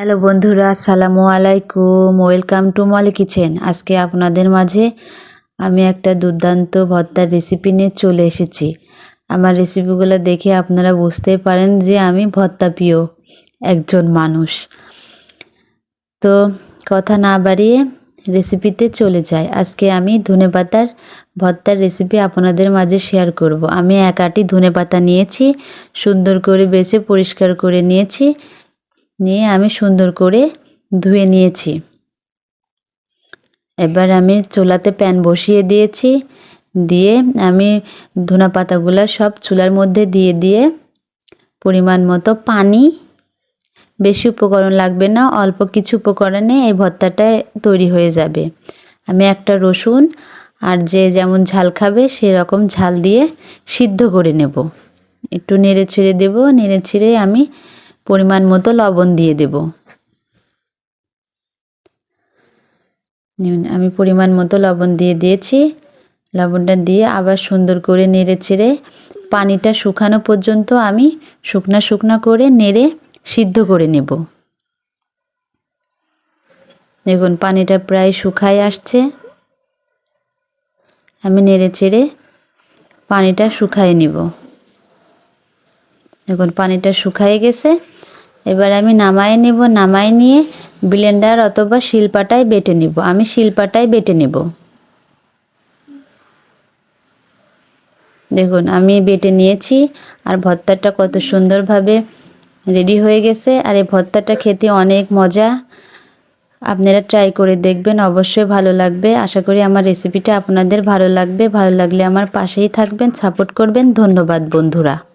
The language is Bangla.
হ্যালো বন্ধুরা, আসসালামু আলাইকুম। ওয়েলকাম টু মলি কিচেন আজকে আপনাদের মাঝে আমি একটা দুর্দান্ত ভর্তার রেসিপি নিয়ে চলে এসেছি। আমার রেসিপিগুলো দেখে আপনারা বুঝতেই পারেন যে আমি ভর্তা প্রিয় একজন মানুষ। তো কথা না বাড়িয়ে রেসিপিতে চলে যাই। আজকে আমি ধনে পাতার ভর্তার রেসিপি আপনাদের মাঝে শেয়ার করব। আমি এক আটি ধনে পাতা নিয়েছি, সুন্দর করে বেছে পরিষ্কার করে নিয়েছি। নিয়ে আমি সুন্দর করে ধুয়ে নিয়েছি। এবার আমি চুলাতে প্যান বসিয়ে দিয়েছি। দিয়ে আমি ধনা পাতাগুলো সব চুলার মধ্যে দিয়ে দিয়ে পরিমাণ মতো পানি, বেশি উপকরণ লাগবে না, অল্প কিছু উপকরণে এই ভর্তাটা তৈরি হয়ে যাবে। আমি একটা রসুন আর যে যেমন ঝাল খাবে সেরকম ঝাল দিয়ে সিদ্ধ করে নেব। একটু নেড়ে ছেড়ে দেবো, নেড়ে ছেড়ে আমি পরিমাণ মতো লবণ দিয়ে দেব। আমি পরিমাণ মতো লবণ দিয়ে দিয়েছি। লবণটা দিয়ে আবার সুন্দর করে নেড়ে ছেড়ে পানিটা শুকানো পর্যন্ত আমি শুকনা শুকনা করে নেড়ে সিদ্ধ করে নেব। দেখুন, পানিটা প্রায় শুকায় আসছে। আমি নেড়ে ছেড়ে পানিটা শুকায় নিব। দেখুন পানিটা শুকায় গেছে। এবার আমি নামাই নেব নামাই নিয়ে ব্লেন্ডার অথবা শিলপাটায় বেটে নেব। আমি শিলপাটায় বেটে নেব। দেখুন, আমি বেটে নিয়েছি আর ভর্তাটা কত সুন্দরভাবে রেডি হয়ে গেছে। আর এই ভর্তাটা খেতে অনেক মজা। আপনারা ট্রাই করে দেখবেন, অবশ্যই ভালো লাগবে। আশা করি আমার রেসিপিটা আপনাদের ভালো লাগবে। ভালো লাগলে আমার পাশেই থাকবেন সাপোর্ট করবেন। ধন্যবাদ, বন্ধুরা।